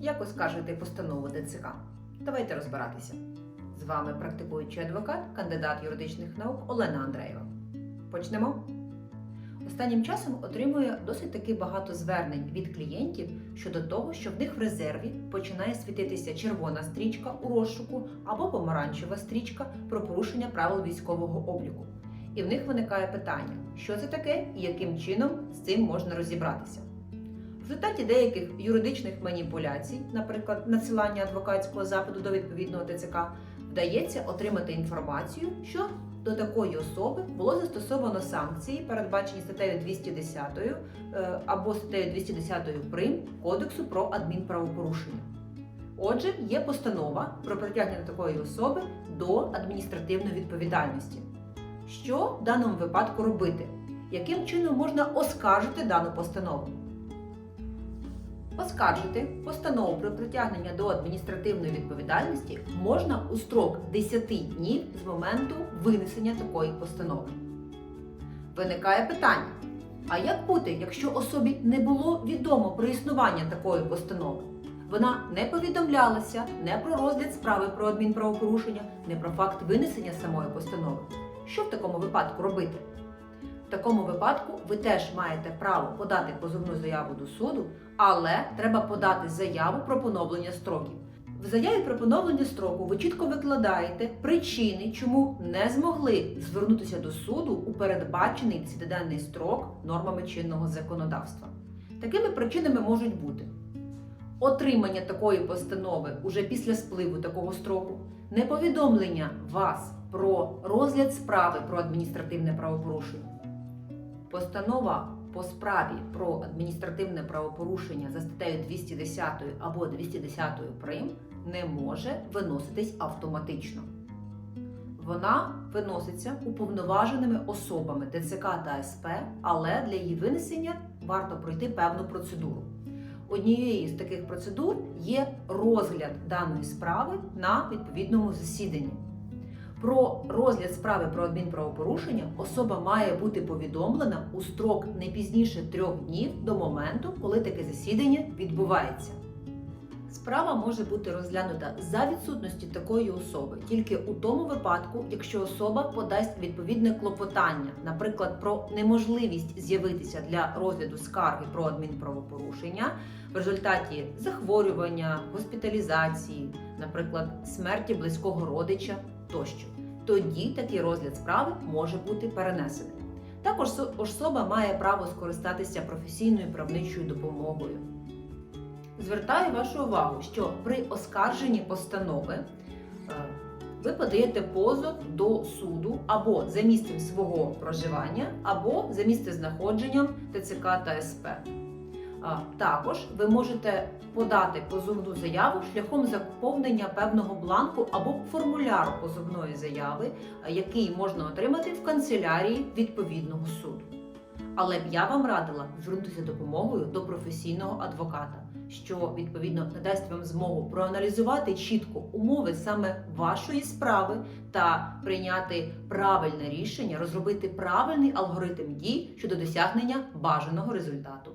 Як оскаржити постанову ДЦК? Давайте розбиратися. З вами практикуючий адвокат, кандидат юридичних наук Олена Андреєва. Почнемо. Останнім часом отримує досить таки багато звернень від клієнтів щодо того, що в них в резерві починає світитися червона стрічка у розшуку або помаранчева стрічка про порушення правил військового обліку. І в них виникає питання, що це таке і яким чином з цим можна розібратися. Результаті деяких юридичних маніпуляцій, наприклад, надсилання адвокатського запиту до відповідного ТЦК, вдається отримати інформацію, що до такої особи було застосовано санкції, передбачені статтею 210 е, або статтею 210 прим Кодексу про адмінправопорушення. Отже, є постанова про притягнення такої особи до адміністративної відповідальності. Що в даному випадку робити? Яким чином можна оскаржити дану постанову? Оскаржити постанову про притягнення до адміністративної відповідальності можна у строк 10 днів з моменту винесення такої постанови. Виникає питання: а як бути, якщо особі не було відомо про існування такої постанови? Вона не повідомлялася не про розгляд справи про адмінправопорушення, не про факт винесення самої постанови. Що в такому випадку робити? В такому випадку ви теж маєте право подати позовну заяву до суду, але треба подати заяву про поновлення строків. В заяві про поновлення строку ви чітко викладаєте причини, чому не змогли звернутися до суду у передбачений 10-денний строк нормами чинного законодавства. Такими причинами можуть бути отримання такої постанови уже після спливу такого строку, неповідомлення вас про розгляд справи про адміністративне правопорушення. Постанова по справі про адміністративне правопорушення за статтею 210 або 210 прим не може виноситись автоматично. Вона виноситься уповноваженими особами ТЦК та СП, але для її винесення варто пройти певну процедуру. Однією з таких процедур є розгляд даної справи на відповідному засіданні. Про розгляд справи про адмінправопорушення особа має бути повідомлена у строк не пізніше трьох днів до моменту, коли таке засідання відбувається. Справа може бути розглянута за відсутності такої особи тільки у тому випадку, якщо особа подасть відповідне клопотання, наприклад, про неможливість з'явитися для розгляду скарги про адмінправопорушення в результаті захворювання, госпіталізації, наприклад, смерті близького родича тощо. Тоді такий розгляд справи може бути перенесений. Також особа має право скористатися професійною правничою допомогою. Звертаю вашу увагу, що при оскарженні постанови е, ви подаєте позов до суду або за місцем свого проживання, або за місцем знаходженням ТЦК та СП. Також ви можете подати позовну заяву шляхом заповнення певного бланку або формуляру позовної заяви, який можна отримати в канцелярії відповідного суду. Але б я вам радила звернутися допомогою до професійного адвоката, що відповідно надасть вам змогу проаналізувати чітко умови саме вашої справи та прийняти правильне рішення, розробити правильний алгоритм дій щодо досягнення бажаного результату.